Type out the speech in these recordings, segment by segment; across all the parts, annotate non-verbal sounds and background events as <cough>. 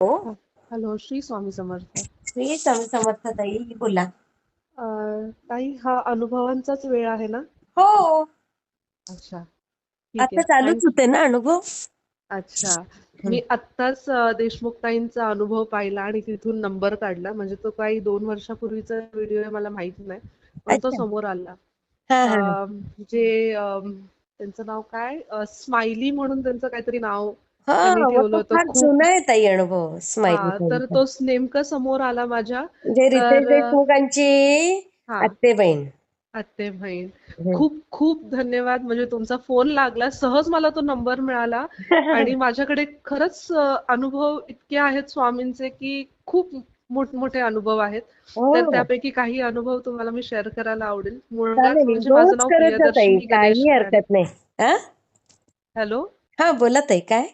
हो. हॅलो श्री स्वामी समर्थ. श्री स्वामी समर्थ ताई बोला. अं, ताई हा अनुभवांचाच वेळ आहे ना? हो. अच्छा. ठीक आता आहे. चालूच होते ना अनुभव? अच्छा. मी आत्ताच अं, देशमुख ताईंचा अनुभव पाहिला आणि तिथून नंबर काढला. म्हणजे तो काही दोन वर्षापूर्वीचा व्हिडिओ आहे मला माहीत नाही. पण तो अच्छा. समोर आला. हा हा. अं, जे अं, त्यांचं नाव काय? स्माइली म्हणून त्यांचं काहीतरी नाव हा त्यांनी मग ठेवलं तो होतं फार खूप. जुना आहे ताई अनुभव स्माइली हा तर नेमकं समोर आला माझ्या. म्हणजे रितेश तर देशमुखांची हा. आत्ते बहीण. आत्ते बहीण. हम्म. खूप खूप धन्यवाद. म्हणजे तुमचा फोन लागला सहज मला तो नंबर मिळाला. <laughs> आणि माझ्याकडे खरंच अ, अनुभव इतके आहेत स्वामींचे की खूप मोठमोठे अनुभव आहेत. तर हो त्यापैकी काही अनुभव तुम्हाला मी शेअर करायला आवडेल. मुळात चालेल म्हणजे माझं रोज नाव करत जा ताई प्रियदर्शनी गणेश काही हरकत नाही. हा हॅलो? हा बोला ताई काय?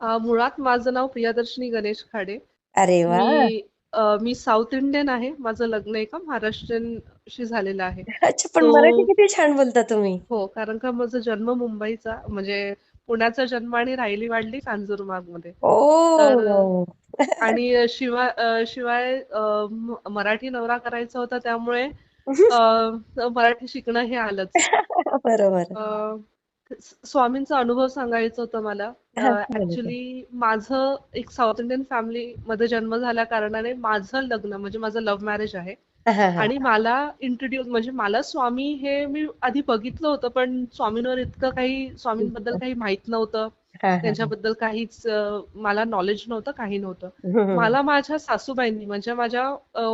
अ, मुळात माझं नाव प्रियदर्शनी गणेश खाडे. अरे वा. मी अ, मी साऊथ इंडियन आहे. माझं लग्न एका महाराष्ट्रीयनशी झालेलं आहे. अच्छा पण मराठी किती छान बोलता तुम्ही. हो कारण का माझा जन्म मुंबईचा म्हणजे पुण्याचा जन्म आणि राहिली वाढली कांजूरमार्गमध्ये तर ओ. आणि शिवाय अ, शिवाय अ, म- मराठी नवरा करायचा होता त्यामुळे अ, मराठी शिकणं हे आलंच. <laughs> बरोबर. अ, स्वामींचा अनुभव सांगायचा होता मला. ऍक्च्युली माझं एक साऊथ इंडियन फॅमिली मध्ये जन्म झाल्या कारणाने माझं लग्न म्हणजे माझं लव्ह मॅरेज आहे. आणि मला इंट्रोड्यूस म्हणजे मला स्वामी हे मी आधी बघितलं होतं पण स्वामींवर इतकं काही स्वामींबद्दल काही माहीत नव्हतं. त्यांच्याबद्दल काहीच मला नॉलेज नव्हतं काही नव्हतं. मला माझ्या सासूबाईंनी म्हणजे माझ्या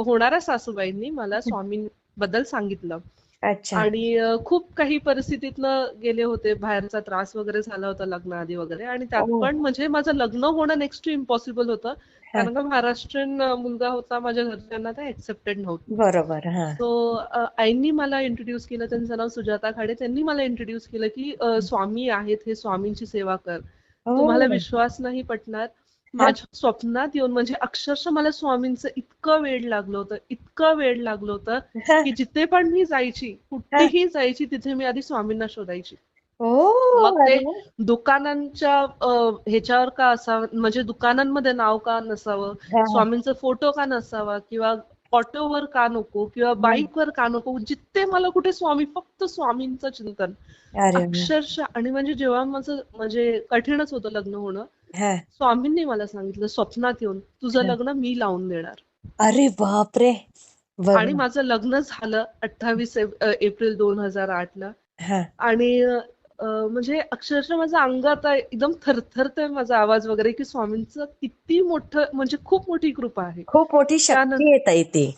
होणाऱ्या सासूबाईंनी मला स्वामींबद्दल सांगितलं. अच्छा. आणि अ, खूप काही परिस्थितीतनं गेले होते. बाहेरचा त्रास वगैरे झाला होता लग्नाआधी वगैरे. आणि त्यात ओ पण म्हणजे माझं लग्न होणं नेक्स्ट टू इम्पॉसिबल होतं. हा कारण का महाराष्ट्रीयन अ, मुलगा होता माझ्या घरच्यांना ते एक्सेप्टेड नव्हतं. बरोबर हा. सो आईंनी मला इंट्रोड्यूस केलं. त्यांचं नाव सुजाता खाडे. त्यांनी मला इंट्रोड्यूस केलं की अ, स्वामी आहेत. हे स्वामींची सेवा कर. तुम्हाला हो विश्वास नाही पटणार. हा माझ्या स्वप्नात येऊन म्हणजे अक्षरशः मला स्वामींचं इतकं वेड लागलं होतं इतकं वेड लागलं होतं की <laughs> जिथे पण मी जायची. कुठेही जायची तिथे मी आधी स्वामींना शोधायची मग ते. दुकानांच्या ह्याच्यावर का असावं म्हणजे दुकानांमध्ये नाव का नसावं स्वामींचा फोटो का नसावा किंवा ऑटोवर का नको किंवा. बाईकवर का नको जिथे मला कुठे स्वामी फक्त स्वामींचं चिंतन. अक्षरशः आणि म्हणजे जेव्हा माझं म्हणजे कठीणच होतं लग्न होणं स्वामींनी मला सांगितलं स्वप्नात येऊन तुझं. लग्न मी लावून देणार. अरे बापरे. आणि माझं लग्न झालं अठ्ठावीस एप्रिल दोन हजार आठ ला हा. आणि म्हणजे अक्षरशः माझं अंग आता एकदम थरथरतोय माझा आवाज वगैरे की स्वामींचं किती मोठं म्हणजे खूप मोठी कृपा आहे. खूप मोठी शक्ती येत आहे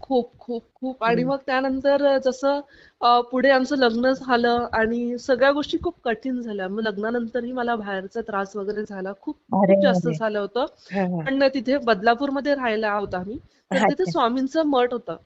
खूप खूप खूप. आणि मग त्यानंतर जसं पुढे आमचं लग्न झालं आणि सगळ्या गोष्टी खूप कठीण झाल्या. मग लग्नानंतरही मला बाहेरचा त्रास वगैरे झाला. खूप जास्त झालं होतं. पण तिथे बदलापूरमध्ये राहायला आहोत आम्ही. तर तिथे स्वामींचं मठ होतं.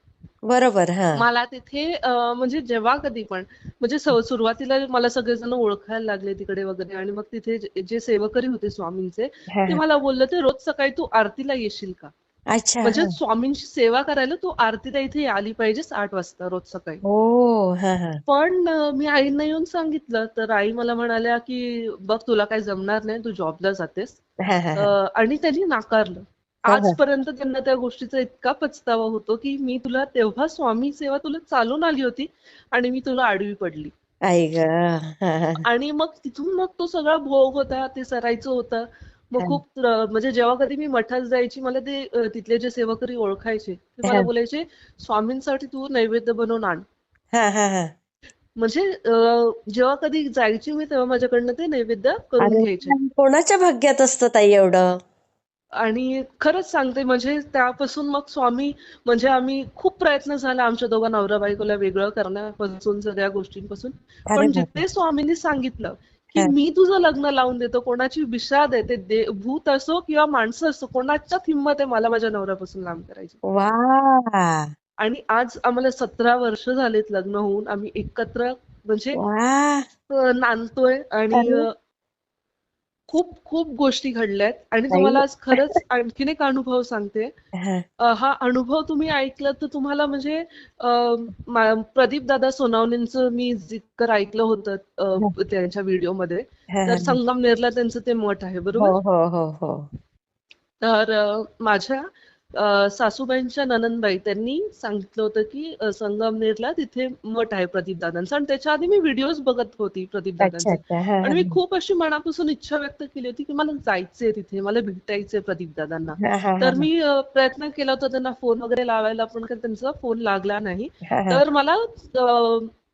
बरोबर हा. मला तिथे म्हणजे जेव्हा कधी पण म्हणजे सुरुवातीला मला सगळेजण ओळखायला लागले तिकडे वगैरे आणि मग तिथे जे सेवकरी होते स्वामींचे ते मला बोलले ते रोज सकाळी तू आरतीला येशील का? अच्छा. म्हणजे हा स्वामींची सेवा करायला तू आरतीला इथे आली पाहिजेस आठ वाजता रोज सकाळी. ओ हा हा. पण अ, मी आईंना येऊन सांगितलं तर आई मला म्हणाल्या की बघ तुला काही जमणार नाही तू जॉबला जातेस. हा हा अ, हा आणि त्यांनी नाकारलं. हा हा. आजपर्यंत त्यांना त्या गोष्टीचा इतका पछतावा होतो की मी तुला तेव्हा स्वामी सेवा तुला चालून आली होती आणि मी तुला आडवी पडली. आई ग. हा हा. आणि मग तिथून मग तो सगळा भोग होता ते सरायचं होतं. मग खूप म्हणजे जेव्हा कधी मी मठात जायची मला ते तिथले जे सेवकरी ओळखायचे ते मला बोलायचे स्वामींसाठी तू नैवेद्य बनवून आण. हा हा हा. म्हणजे जेव्हा कधी जायची मी तेव्हा माझ्याकडनं ते नैवेद्य करून घ्यायचे. कोणाच्या भाग्यात असतं ताई एवढं? आणि खरंच सांगते म्हणजे त्यापासून मग स्वामी म्हणजे आम्ही खूप प्रयत्न झाला आमच्या दोघा नवरा बायकोला वेगळं करण्यापासून सगळ्या गोष्टींपासून. पण जिथे स्वामींनी सांगितलं की मी तुझं लग्न लावून देतो कोणाची विषाद आहे ते दे- भूत असो किंवा माणसं असो कोणाच्याच हिंमत आहे मला माझ्या नवऱ्यापासून लांब करायची. वा! आणि आज आम्हाला सतरा वर्ष झालेत लग्न होऊन आम्ही एकत्र म्हणजे नांदतोय आणि खूप खूप गोष्टी घडल्यात. आणि तुम्हाला आज खरंच आणखीन एक अनुभव सांगते. हा. अनुभव तुम्ही ऐकलं तर तुम्हाला म्हणजे प्रदीप दादा सोनावणेंचं मी जितकं ऐकलं होतं त्यांच्या व्हिडिओमध्ये तर संगमनेरला त्यांचं ते मठ आहे बरोबर? हो हो हो तर माझ्या सासूबाईंच्या नणंदबाई त्यांनी सांगितलं होतं की संगमनेरला तिथे मठ आहे प्रदीपदादांचा आणि त्याच्या आधी मी व्हिडिओज बघत होती प्रदीपदादांचे आणि मी खूप अशी मनापासून इच्छा व्यक्त केली होती की मला जायचंय तिथे मला भेटायचंय प्रदीपदादांना तर मी प्रयत्न केला होता त्यांना फोन वगैरे लावायला पण त्यांचा फोन लागला नाही. तर मला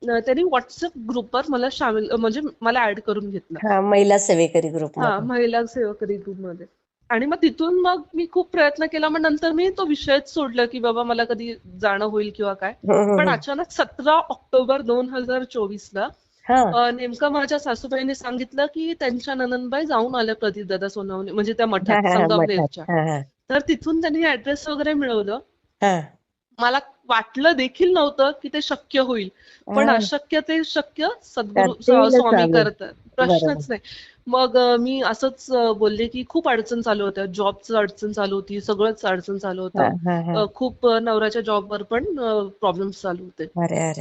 त्यांनी व्हॉट्सअप ग्रुपवर मला सामील म्हणजे मला ऍड करून घेतलं. महिला सेवेकरी ग्रुप हा महिला सेवकरी ग्रुपमध्ये. आणि मग तिथून मग मी खूप प्रयत्न केला. मग नंतर मी तो विषयच सोडला की बाबा मला कधी जाणं होईल किंवा काय. हम्म, हम्म, पण हम्म. अचानक सतरा ऑक्टोबर दोन हजार चोवीस ला हा नेमकं माझ्या सासूबाईंनी सांगितलं की त्यांच्या नणंदबाई जाऊन आल्या प्रदीपदादा सोनवणे म्हणजे त्या हा मठात हा हा संगमनेरच्या. हा हा. तर तिथून त्यांनी ऍड्रेस वगैरे मिळवलं. हा. मला वाटलं देखील नव्हतं की ते शक्य होईल. पण हा. अशक्य ते शक्य सद्गुरु स्वामी करतात. प्रश्नच नाही. मग मी असंच बोलले की खूप अडचण चालू होत्या. जॉबचं अडचण चालू होती सगळंच अडचण चालू हा होतं हा. हा खूप नवऱ्याच्या जॉबवर पण प्रॉब्लेम्स चालू होते.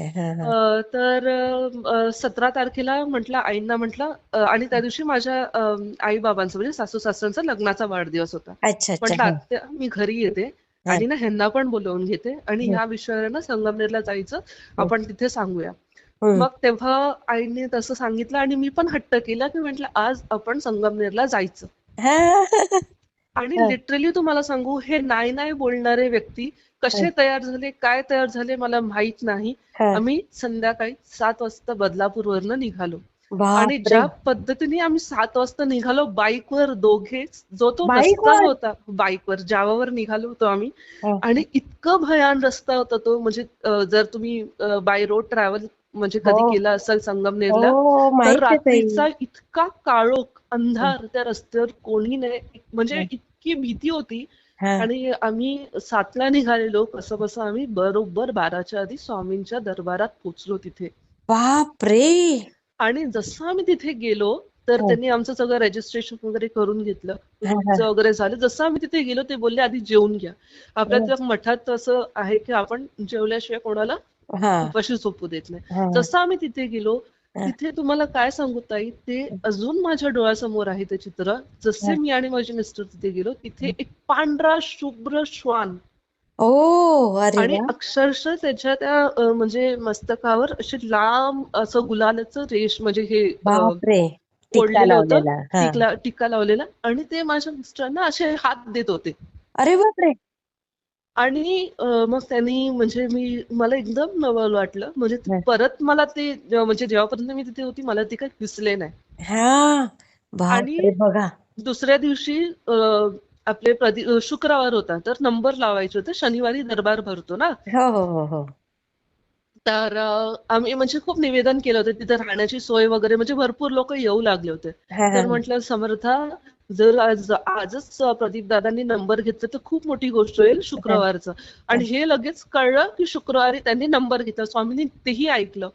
हा हा. तर सतरा तारखेला म्हटलं आईंना म्हटलं आणि त्या दिवशी माझ्या आई बाबांचा म्हणजे सासू सासऱ्यांचा लग्नाचा वाढदिवस होता. म्हटलं हा. मी घरी येते हा. आणि ना ह्यांना पण बोलवून घेते आणि ह्या विषयावर ना संगमनेरला जायचं हम्म, आपण तिथे सांगूया. मग तेव्हा आईने तसं सांगितलं आणि मी पण हट्ट केला की म्हटलं आज आपण संगमनेरला जायचं. <laughs> आणि लिटरली तुम्हाला सांगू हे नाही नाही बोलणारे व्यक्ती कसे तयार झाले काय तयार झाले मला माहीत नाही. आम्ही संध्याकाळी सात वाजता बदलापूरवरनं निघालो. आणि ज्या पद्धतीने आम्ही सात वाजता निघालो बाईकवर दोघेच जो तो रस्ता होता बाईकवर जावावर निघालो होतो आम्ही. आणि इतकं भयान रस्ता होता तो म्हणजे जर तुम्ही बाय रोड ट्रॅव्हल म्हणजे हो. कधी केला असाल संगमनेरला हो तर रात्रीचा इतका काळोख अंधार त्या रस्त्यावर कोणी नाही. म्हणजे हा. इतकी भीती होती. हा. आणि आम्ही सातला निघालेलो कसं बसं आम्ही बरोबर बाराच्या आधी स्वामींच्या दरबारात पोहोचलो तिथे. बापरे! आणि जसं आम्ही तिथे गेलो तर हा. त्यांनी आमचं सगळं रजिस्ट्रेशन वगैरे करून घेतलं. हा हा. वगैरे झालं. जसं आम्ही तिथे गेलो ते बोलले आधी जेवून घ्या. आपल्या हा. त्या मठात असं आहे की आपण जेवल्याशिवाय कोणाला हा उपाशी झोपू देत नाही. जसं आम्ही तिथे गेलो तिथे तुम्हाला काय सांगू ताई ते अजून माझ्या डोळ्यासमोर आहे ते चित्र. जसे मी आणि माझे मिस्टर तिथे गेलो तिथे एक पांढरा शुभ्र श्वान. ओ अरे आणि अक्षरशः त्याच्या त्या म्हणजे मस्तकावर असे लांब असं गुलालाचं रेश म्हणजे हे ओढलेलं होतं. टिक्का लावलेला. आणि ते माझ्या मिस्टरांना असे हात देत होते. अरे बापरे. आणि मग त्यांनी म्हणजे मी मला एकदम नवल वाटलं. म्हणजे परत मला ते म्हणजे जेव्हापर्यंत मी तिथे होती मला ते काही दिसले नाही. हा, आणि बघा. दुसऱ्या दिवशी आपले शुक्रवार होता तर नंबर लावायचे होते. शनिवारी दरबार भरतो ना? हो हो हो तर आम्ही म्हणजे खूप निवेदन केलं होतं तिथे राहण्याची सोय वगैरे म्हणजे भरपूर लोक येऊ लागले होते. तर म्हटलं समर्था जर आज आजच प्रदीप दादांनी नंबर घेतला तर खूप मोठी गोष्ट होईल शुक्रवारचं. आणि हे लगेच कळलं की शुक्रवारी त्यांनी नंबर घेतला. स्वामींनी तेही ऐकलं.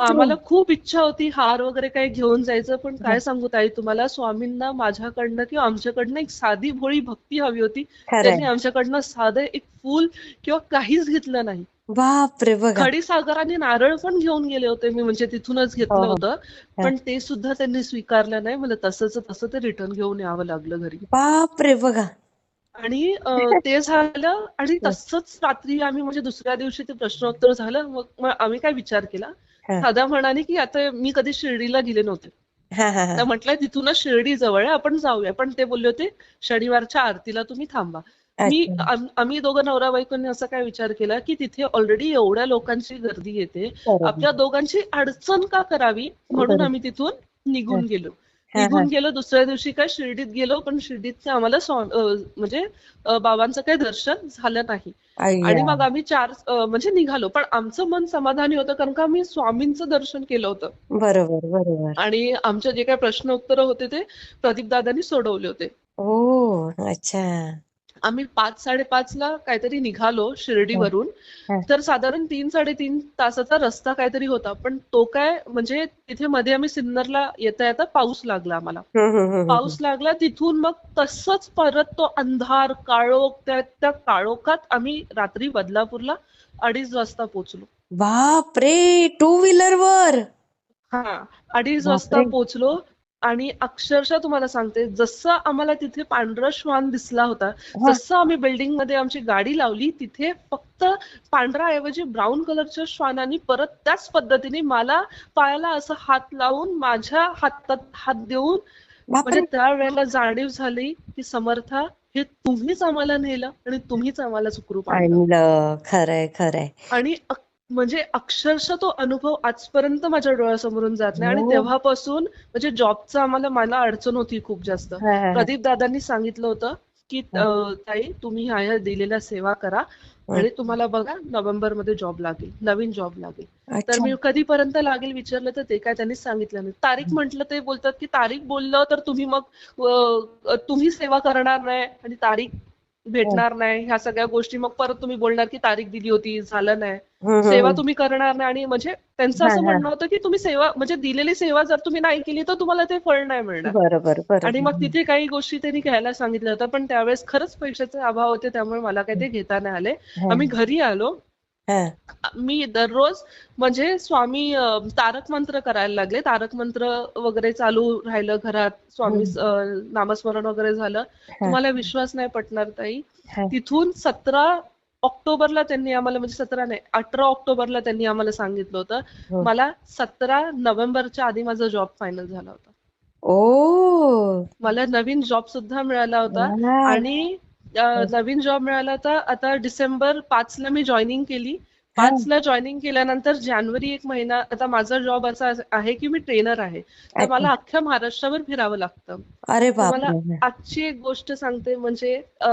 आम्हाला खूप इच्छा होती हार वगैरे काही घेऊन जायचं पण काय सांगू ताई तुम्हाला? स्वामींना माझ्याकडनं किंवा आमच्याकडनं एक साधी भोळी भक्ती हवी होती. त्यांनी आमच्याकडनं साधं एक फूल किंवा काहीच घेतलं नाही. बापरे बघा. खडीसागर आणि नारळ पण घेऊन गेले होते मी म्हणजे तिथूनच हो घेतलं हो होतं. हा. पण ते सुद्धा त्यांनी स्वीकारलं नाही. मला तसंच तसं ते रिटर्न घेऊन यावं लागलं घरी. बापरे बघा. आणि अ, ते झालं आणि हा, तसंच रात्री आम्ही म्हणजे दुसऱ्या दिवशी ते प्रश्नोत्तर झालं. मग मग आम्ही काय विचार केला? हा, दादा म्हणाले की आता मी कधी शिर्डीला गेले नव्हते. हा, हा, हा. तर म्हटलं तिथूनच शिर्डी जवळ आहे आपण जाऊया. पण ते बोलले होते शनिवारच्या आरतीला तुम्ही थांबा. मी आम्ही दोघं नवरा बायकोनी असा काय विचार केला की तिथे ऑलरेडी एवढ्या लोकांची गर्दी येते. आपल्या दोघांची अडचण का करावी म्हणून आम्ही तिथून निघून गेलो. निघून गेलो. दुसऱ्या दिवशी काय शिर्डीत गेलो पण शिर्डीत आम्हाला म्हणजे बाबांचं काही दर्शन झालं नाही. आणि मग आम्ही चार म्हणजे निघालो. पण आमचं मन समाधानी होतं कारण का आम्ही स्वामींचं दर्शन केलं होतं. बरोबर बरोबर. आणि आमचे जे काही प्रश्न उत्तर होते ते प्रदीपदादांनी सोडवले होते. ओ अच्छा. आम्ही पाच साडेपाचला काहीतरी निघालो शिर्डीवरून. तर साधारण तीन साडेतीन तासाचा रस्ता काहीतरी होता. पण तो काय म्हणजे तिथे मध्ये आम्ही सिन्नरला येता येता पाऊस लागला आम्हाला. पाऊस लागला तिथून मग तसंच परत तो अंधार काळोख त्या त्या काळोखात आम्ही रात्री बदलापूरला अडीच वाजता पोहोचलो. बापरे! टू व्हीलर वर हा अडीच वाजता पोहोचलो. आणि अक्षरशः तुम्हाला सांगते जसं आम्हाला तिथे पांढरा श्वान दिसला होता. जसं आम्ही बिल्डिंगमध्ये आमची गाडी लावली तिथे फक्त पांढरा ऐवजी ब्राऊन कलरच्या श्वानाने परत त्याच पद्धतीने मला पायाला असं हात लावून माझ्या हातात हात देऊन म्हणजे त्यावेळेला जाणीव झाली की समर्था हे तुम्हीच आम्हाला नेलं आणि तुम्हीच आम्हाला सुखरूप आणलं. खरंय खरंय. आणि म्हणजे अक्षरशः तो अनुभव आजपर्यंत माझ्या डोळ्यासमोरून जात नाही. आणि हो. तेव्हापासून म्हणजे जॉबचं आम्हाला मला अडचण होती खूप जास्त. प्रदीप दादांनी सांगितलं होतं की ताई तुम्ही ह्या दिलेल्या सेवा करा आणि तुम्हाला बघा नोव्हेंबरमध्ये जॉब लागेल नवीन जॉब लागेल. तर मी कधीपर्यंत लागेल विचारलं तर ते काय त्यांनी सांगितलं नाही. तारीख म्हटलं ते बोलतात की तारीख बोललं तर तुम्ही मग तुम्ही सेवा करणार नाही आणि तारीख भेटणार नाही. ह्या सगळ्या गोष्टी. मग परत तुम्ही बोलणार की तारीख दिली होती झालं नाही. सेवा. तुम्ही करणार नाही. आणि म्हणजे त्यांचं हा, असं हा. म्हणणं होतं की तुम्ही सेवा म्हणजे दिलेली सेवा जर तुम्ही नाही केली तर तुम्हाला ते फळ नाही मिळणार. आणि मग तिथे काही गोष्टी त्यांनी घ्यायला सांगितलं होतं पण त्यावेळेस खरंच पैशाचे अभाव होते त्यामुळे मला काही ते घेता नाही आले. हा, आम्ही घरी आलो. हा. मी दररोज म्हणजे स्वामी तारक मंत्र करायला लागले. तारक मंत्र वगैरे चालू राहिलं घरात. स्वामी नामस्मरण वगैरे झालं. तुम्हाला विश्वास नाही पटणार ताई. तिथून सतरा ऑक्टोबरला त्यांनी आम्हाला म्हणजे सतरा नाही अठरा ऑक्टोबरला त्यांनी आम्हाला सांगितलं होतं. हो. मला सतरा नोव्हेंबरच्या आधी माझा जॉब फायनल झाला होता. ओ. मला नवीन जॉब सुद्धा मिळाला होता. आणि नवीन जॉब मिळाला होता आता डिसेंबर पाचला मी जॉईनिंग केली. पाचला जॉईनिंग केल्यानंतर जानेवारी एक महिना आता माझा जॉब असा आहे की मी ट्रेनर आहे. तर. मला अख्ख्या महाराष्ट्रावर फिरावं लागतं. अरे बापरे. आजची एक गोष्ट सांगते म्हणजे अ,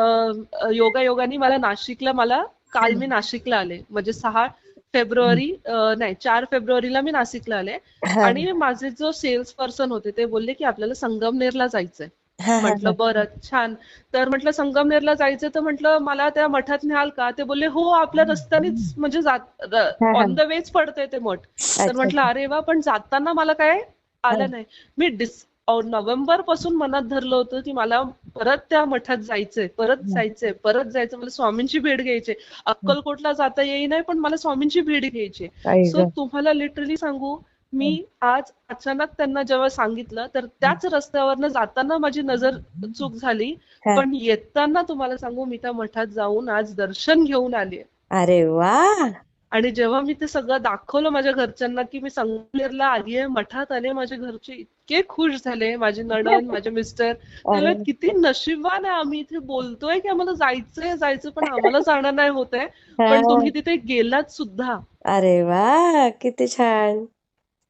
योगायोगाने मला नाशिकला मला काल मी नाशिकला आले. म्हणजे सहा फेब्रुवारी नाही चार फेब्रुवारीला मी नाशिकला आले. आणि माझे जो सेल्स पर्सन होते ते बोलले की आपल्याला संगमनेरला जायचंय. म्हटलं बरं छान. तर म्हटलं संगमनेरला जायचं तर म्हटलं मला त्या मठात न्याल का? ते बोलले हो आपल्या रस्त्यानेच म्हणजे जात. ऑन द वेच पडतंय ते मठ. तर. म्हटलं अरे वा पण जाताना मला काय आलं नाही. मी डिस नोव्हेंबरपासून मनात धरलं होतं की मला परत त्या मठात जायचंय परत जायचंय परत जायचं मला स्वामींची भेट घ्यायची अक्कलकोटला जाता येई नाही पण मला स्वामींची भेट घ्यायची सो. तुम्हाला लिटरली सांगू मी आज अचानक त्यांना जेव्हा सांगितलं तर त्याच रस्त्यावरनं जाताना माझी नजर चूक झाली. पण येताना तुम्हाला सांगू मी त्या मठात जाऊन आज दर्शन घेऊन आली अरे वा! आणि जेव्हा मी ते सगळं दाखवलं माझ्या घरच्यांना की मी संगमनेरला आलीये मठात आले माझे घरचे इतके खुश झाले माझे नणंद <laughs> माझे मिस्टर. त्याला. किती नशीबवान आहे आम्ही इथे बोलतोय की आम्हाला जायचंय जायचं पण <laughs> आम्हाला जाणं नाही होत आहे पण. तुम्ही तिथे गेलात सुद्धा. अरे वा किती छान.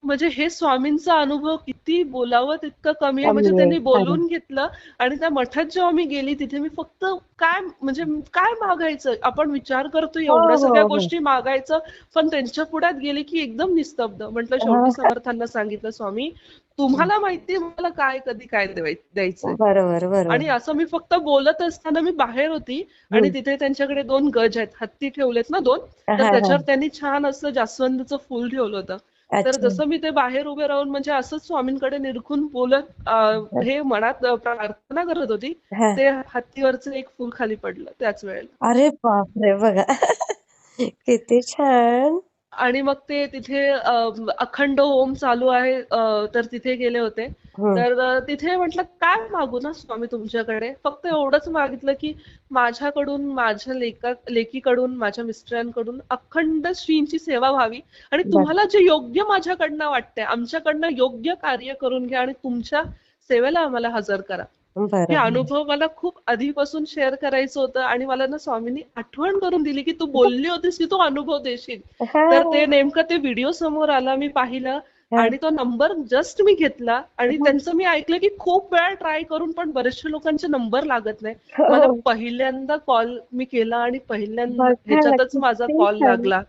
म्हणजे हे स्वामींचा अनुभव किती बोलावं तितकं कमी आहे. म्हणजे त्यांनी बोलून घेतलं आणि त्या मठात जेव्हा मी गेली तिथे मी फक्त काय म्हणजे काय मागायचं? आपण विचार करतो एवढ्या हो, सगळ्या हो. गोष्टी मागायचं पण त्यांच्या पुढ्यात गेले की एकदम निस्तब्ध. म्हटलं शेवटी समर्थांना सांगितलं स्वामी तुम्हाला माहिती मला काय कधी काय द्याय- द्यायचंय? बरोबर बरोबर. आणि असं मी फक्त बोलत असताना मी बाहेर होती आणि. तिथे त्यांच्याकडे दोन गज आहेत. हत्ती ठेवलेत ना दोन? हा, तर हा. त्याच्यावर त्यांनी छान असं जास्वंदीचं फुल ठेवलं होतं. तर जसं मी ते बाहेर उभे राहून म्हणजे असंच स्वामींकडे निरखून बोलत हे मनात प्रार्थना करत होती. ते हत्तीवरचं एक फुल खाली पडलं त्याच वेळेला. अरे बापरे बघा. किती छान. आणि मग ते तिथे अखंड होम चालू आहे तर तिथे गेले होते. तर तिथे म्हटलं काय मागू ना स्वामी तुमच्याकडे? फक्त एवढंच मागितलं की माझ्याकडून माझ्या लेका लेकीकडून माझ्या मिस्टरांकडून अखंड श्रींची सेवा व्हावी आणि तुम्हाला जे योग्य माझ्याकडनं वाटतंय आमच्याकडनं योग्य कार्य करून घ्या आणि तुमच्या सेवेला आम्हाला हजर करा. हे अनुभव मला खूप आधीपासून शेअर करायचं होतं आणि मला ना स्वामींनी आठवण करून दिली की तू बोलली होतीस की तू अनुभव देशील हा. तर ते नेमकं ते व्हिडिओ समोर आला मी पाहिलं हा. आणि तो नंबर जस्ट मी घेतला आणि त्यांचं मी ऐकलं की खूप वेळा ट्राय करून पण बरेचशे लोकांचे नंबर लागत नाही हो. मला पहिल्यांदा कॉल मी केला आणि पहिल्यांदा बघा ना, ह्याच्यातच माझा कॉल. लागला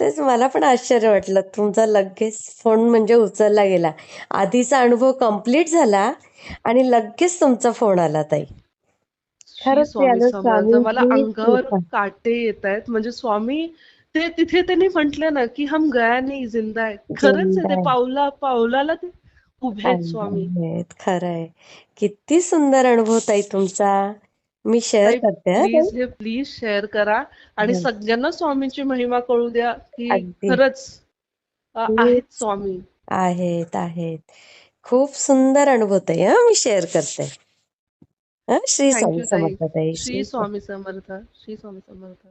तेच मला पण आश्चर्य वाटलं. तुमचा लगेच फोन म्हणजे उचलला गेला. आधीचा अनुभव कंप्लीट झाला आणि लगेच तुमचा फोन आला ताई. श्री खरंच स्वामी समर्थ. मला अंगावर कृपा. काटे येत आहेत. म्हणजे स्वामी ते तिथे त्यांनी म्हटलं ना की हम गया नहीं जिंदा है. खरंच आहे जिंदा ते है. पावला पावलाला ते उभे आहेत स्वामी. आहेत. खरंय किती सुंदर अनुभव ताई तुमचा. मी शेअर करते हा प्लीज हे प्लीज शेअर करा. आणि. सगळ्यांना स्वामींची महिमा कळू द्या की अगदी. खरंच अ, खूप आहेत स्वामी. आहेत आहेत. खूप सुंदर अनुभवत आहे हा मी शेअर करते. हा श्री स्वामी ताई. समर्थ ताई. श्री स्वामी समर्थ श्री स्वामी समर्थ.